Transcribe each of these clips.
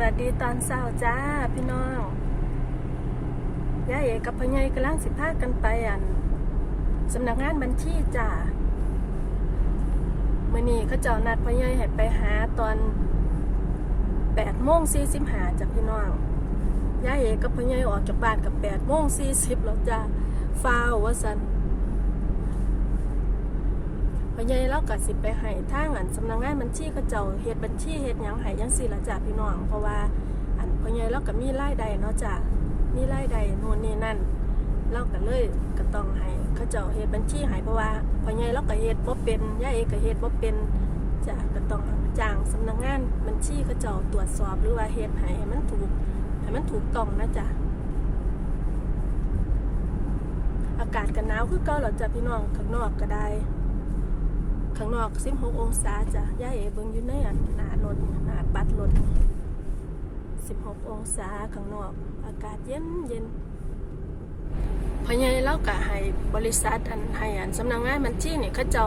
วัสดีตอนเช้าจ้าพี่น้องย่าเอกกับพ่อใหญ่กำลังสิพากันไปอันสำนักงานบัญชีจ้าเมื่อนี้เขาเจ้านัดพ่อใหญ่ให้ไปหาตอนแปดโมงสี่สิบหาจ้ะพี่น้องย่าเอกกับพ่อใหญ่ออกจากบ้านกับแปดโมงสี่สิบแล้วจ้าฟ้าวว่าสัน พ่อใหญ่เราก็สิไปให้ทางอันสำนักงานบัญชีเขาเจ้าเฮ็ดบัญชีเฮ็ดหยังให้จังซี่ละจ้าพี่น้อง เพราะว่าอันพ่อใหญ่เราก็มีรายได้เนาะจ้ามีรายได้โน่นนี่นั่นเราก็เลยก็ต้องให้เขาเจ้าเฮ็ดบัญชีให้เพราะว่าพ่อใหญ่เราก็เฮ็ดบ่เป็นย่าเอกก็เฮ็ดบ่เป็นจ้ะก็ต้องจ้างสำนักงานบัญชีเขาเจ้าตรวจสอบหรือว่าเฮ็ดให้ให้มันถูกให้มันถูกต้องนะจ้ะอากาศก็หนาวคือเก่าแล้วจ้ะพี่น้องข้างนอกก็ได้ ข้างนอก 16 องศาจ้ะย่าเอ๋เบิ่งอยู่ในอันหน้ารถหน้าปัดรถ16 องศาข้างนอก อากาศเย็นเย็นพอใหญ่เล่าก็ให้บริษัทอันให้อันสำนักงานบัญชีนี่เขาเจ้า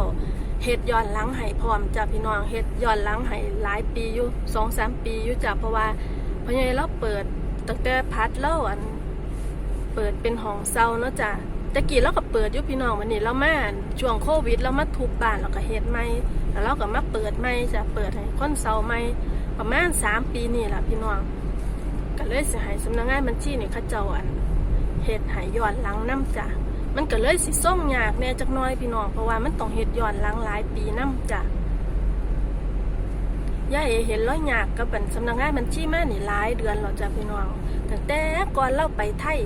เฮ็ดย้อนหลังให้พร้อมจ้ะพี่น้องเฮ็ดย้อนหลังให้หลายปีอยู่สองสามปีอยู่จ้ะเพราะว่าพอใหญ่เราเปิดตั้งแต่พัดเล่าอัน เปิดเป็นห้องเซาเนาะจ้ะ ตะกี้เราก็เปิดอยู่พี่น้องวันนี้เรามาช่วงโควิดเรามาทุบบ้านเราก็เฮ็ดใหม่แล้วเราก็มาเปิดใหม่จะเปิดให้คนเซาใหม่ประมาณสามปีนี่แหละพี่น้องก็เลยสิให้สำนักงานบัญชีนี่เขาเจ้าอันเฮ็ดใหายย้อนหลังน้ำจ้ะมันก็เลยสิส่งยากแน่จักน้อยพี่น้องเพราะว่ามันต้องเฮ็ดย้อนหลังหลายปีน้ำจ้ะย่าเอเห็นร้อยยากกับเป็นสำนักงานบัญชีมานี่หลายเดือนแล้วจ้ะพี่น้องตั้งแต่ก่อนเราไปไทย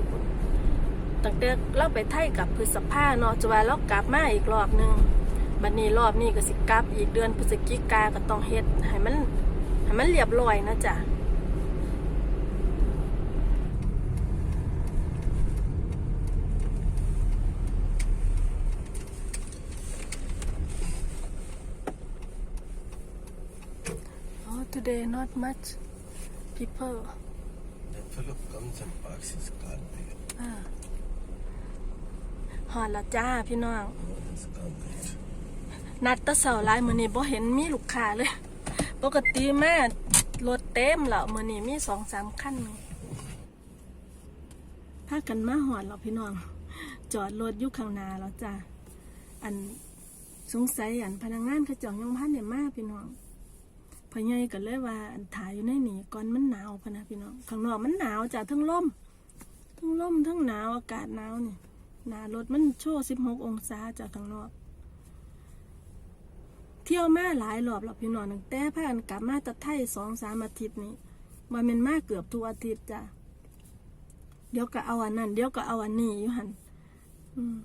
ตั้งแต่เราไปไทยกับพฤษภาเนาะจะว่าเรากลับมาอีกรอบหนึงบัดนี้รอบนี้ก็สิกลับ อีกเดือนพฤศจิกาก็ต้องเฮ็ดให้มันให้มันเรียบร้อยนะจ้ะ Oh, today not much people. The fellow comes and parks his car there. หอดและจ้าพี่น้อง Oh, his car there. นัดแตะเสาร์หลายมือนี้บ่เห็นมีลูกค้าเลย ปกติแม่รถเต็มแล้วมือนี้มีสองสามคันหนึ่งพากันมาหอดแล้วพี่น้อง จอดรถอยู่ข้างหน้าแล้วจ้าอันสงสัยอันพนักงานเขาเจองยังพันเนี่ยมาพี่น้องพอใหญ่ก็เลยว่าอันถ่ายอยู่ในนี่ก่อนมันหนาวพะนะพี่น้องข้างนอกมันหนาวจ้าทั้งลมทั้งลมทั้งหนาวอากาศหนาวนี่ หนารถมันโชว์สิบหกองศาจากข้างนอก เที่ยวมาหลายรอบแล้วพี่น้องตั้งแต่พากันกลับมาตะไทยสองสามอาทิตย์นี้มันเป็นมาเกือบทุกอาทิตย์จ้ะเดี๋ยวก็เอาอันนั้นเดี๋ยวก็เอาอันนี้อยู่หันอืม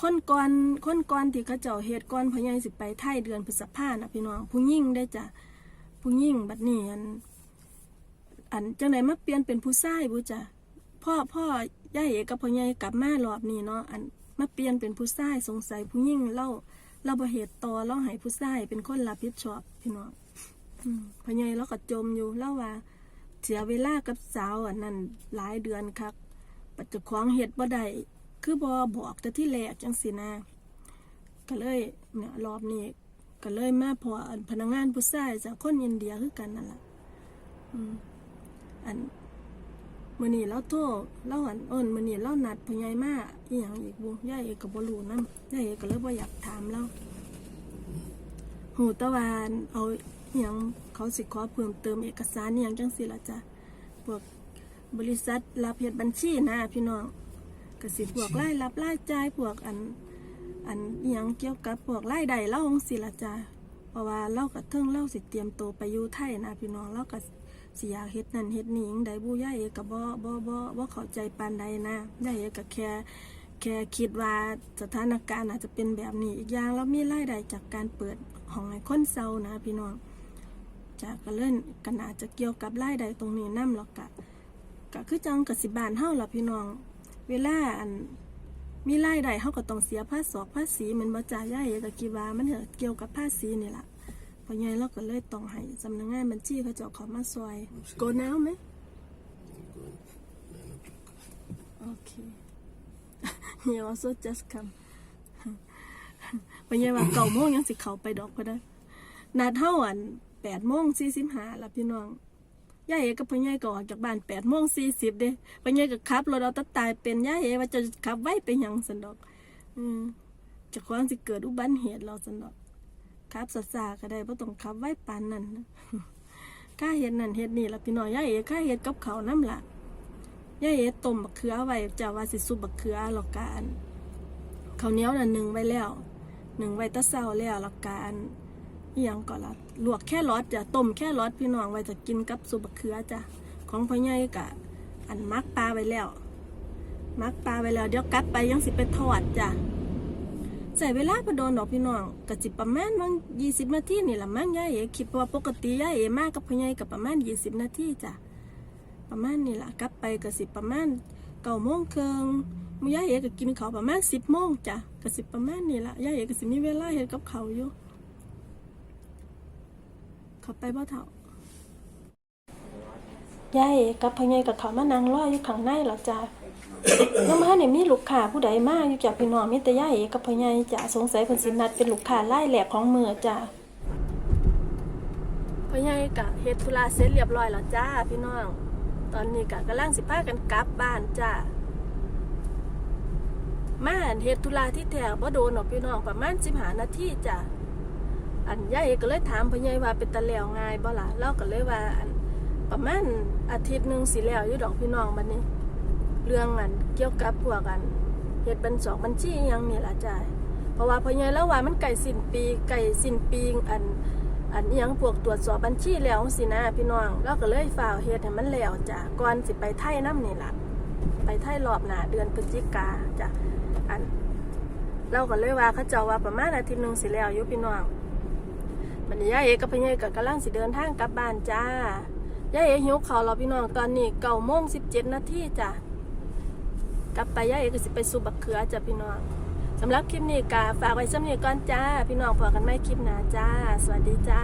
คนก่อนคนก่อนที่เขาเจ้าเฮ็ดก่อนพะยังสิไปไทยเดือนพฤษภานะพี่น้องผู้ยิ่งได้จ้ะผู้ยิ่งบัดนี้อันอันจังไดมาเปลี่ยนเป็นผู้ชายบุจ้ะพ่อพ่อ ย่าเอกกับพ่อใหญ่กลับมารอบนี้เนาะอันมาเปลี่ยนเป็นผู้ชายสงสัยผู้ยิ่งเล่าเราบ่เหตุต่อเราให้ผู้ชายเป็นคนรับผิดชอบพี่น้องพ่อใหญ่เราก็จมอยู่เล่าว่า เสียเวลากับสาวอันนั้นหลายเดือนคักปัจจุบันเหตุบ่ได้คือบ่บอกแต่ที่แรกจังสินะก็เลยเนี่ยรอบนี้ก็เลยมาพออันพนักงานผู้ชายจากคนอินเดียคือกันนั่นแหละอืมอัน มื้อนี้เราโทรเราอันเอิ้นมื้อนี้เรานัดพ่อใหญ่มาอีหยังอีกบ่ยาเอกก็บ่รู้นำยาเอกก็เลยบ่อยากถามเราหูตะวันเอาอีหยังเขาสิขอเพิ่มเติมเอกสารอีหยังจังซี่ล่ะจ้ะพวกบริษัทรับเฮ็ดบัญชีนะพี่น้องก็สิพวกรายรับรายจ่ายพวกอัน อันอีหยังเกี่ยวกับพวกรายได้เราจังซี่ล่ะจ้ะเพราะว่าเราก็เทิงเราสิเตรียมตัวไปอยู่ไทยนะพี่น้องเราก็ สิอยากเฮ็ดนั่นเฮ็ดนี่จั่งใดบูย่าเอกก็บ่บ่บ่บ่เข้าใจปานใดนะย่าเอกก็แค่แค่คิดว่าสถานการณ์อาจจะเป็นแบบนี้อีกอย่างเรามีรายได้จากการเปิดห้องให้คนเซานะพี่น้องจากก็เล่นก็น่าจะเกี่ยวกับรายได้ตรงนี้นำหรอกกะก็คือจังกสิบานเฮาล่ะพี่น้อง เวลาอันมีรายได้เฮาก็ต้องเสียภาษีภาษีมันบ่จ่ายย่าเอกก็คิดว่ามันเกี่ยวกับภาษีนี่ล่ะ พอไงเราก็เลยต้องให้สำนักงานบัญชีเขาเจ้าเขามาซอยโกนาวไหม Going nine o'clock. โอเคเฮีย also just come พอไงว่าเก่าโมงยังสิเขาไปดอกก็ได้นัดเท่าอันแปดโมงสี่สิบห้าละพี่น้องย่าเอกับพ่อใหญ่ก็ออกจากบ้านแปดโมงสี่สิบเด้พ่อใหญ่ก็ขับรถเอาแตะตายเป็นย่าเอว่าจะขับไว้ไปหยังสันดอก อืมเจะควางสิเกิดอุบัติเหตุเราสันดอก ขับสาก็ได้เพราะต้องขับไว้ปานนั้นข้าเห็ดนั่นเห็ดนี่ละพี่น้อยย่าเอข้าเห็ดกับเขาน้ำละย่าเอต้มบักเขือไว้จะว่าสิซุปบักเขือหรอกการข้าเนี้ยวน่ะหนึ่งไว้แล้วหนึ่งไว้ตะเศร้าแล้วหรอกการอีหยังก็ละลวกแค่รอดจะต้มแค่รอดพี่น้องไว้จะกินกับซุปบักเขือจ้ะของพ่อใหญ่กะ อันมักปลาไว้แล้วมักปลาไว้แล้วเดี๋ยวกลับไปยังสิไปทอดจ้ะ ใส่เวลาพอโดนดอกพี่น้องกะจิประมาณวังยี่สิบนาทีนี่ละมั้งย่าเอ๋คิดว่าปกติย่าเอ๋มากกับพ่อใหญ่กับประมาณยี่สิบนาทีจ้ะประมาณนี่ละกลับไปกะสิประมาณเก้าโมงครึ่งมื้ย่าเอ๋ก็กินข้าวประมาณสิบโมงจ้ะกะสิประมาณนี่ละย่าเอ๋ก็สิมีเวลาเฮ็ดกับเขาอยู่เข้าไปบ่เท่ายายกับพ่อใหญ่กับเขามานั่งรออยู่ข้างในหรอจ้ะ ยังมาเนี่ยมีลูกค้าผู้ใดมาอยู่จากพี่น้องมีแต่ยายกับพ่อใหญ่จ้ะสงสัยเพิ่นสินัดเป็นลูกค้ารายแหลกของมือจ้ะพ่อใหญ่กะเฮ็ดธุระเสร็จเรียบร้อยแล้วจ้าพี่น้อง ตอนนี้กะกำลังสิพากันกลับบ้านจ้ามาเฮ็ดธุระที่แท้บ่โดนหรอกพี่น้องประมาณ15นาทีจ้ะอันยายก็เลยถามพ่อใหญ่ว่าเป็นตะแล้วง่ายบ่ล่ะเราก็เลยว่าอันประมาณอาทิตย์หนึ่งสิแล้วอยู่ดอกพี่น้องบัดนี้ เรื่องอันเกี่ยวกับพวกอันเฮ็ดบัญสองบัญชียังนี่ละจ้ะเพราะว่าพอใหญ่แล้วว่ามันใกล้สิ้นปีใกล้สิ้นปีอันอันยังพวกตรวจสอบบัญชีแล้วสินะพี่น้องเราก็เลยฝ่าวเฮ็ดให้มันแล้วจ้ะก่อนสิไปไทยน้ำนี่ละไปไทยรอบหนาเดือนพฤศจิกาจ้ะอันเราก็เลยว่าเขาเจ้าว่าประมาณอาทิตย์หนึงสิแล้วอยู่พี่น้องบันี้ยายเอกกับพ่อใหญ่ก็กำลังสิเดินทางกลับบ้านจ้ายายเอ๋หิวข้าวแล้วพี่น้องตอนนี้เก้าโมงสิบเจ็ดนาทีจ้ะ กลับไปยาเอกสิไปสู่บักเขือจ้ะพี่น้องสำหรับคลิปนี้กาฝากไว้สำเนียก่อนจ้า พี่น้องพอกันไม่คลิปหนาจ้า สวัสดีจ้า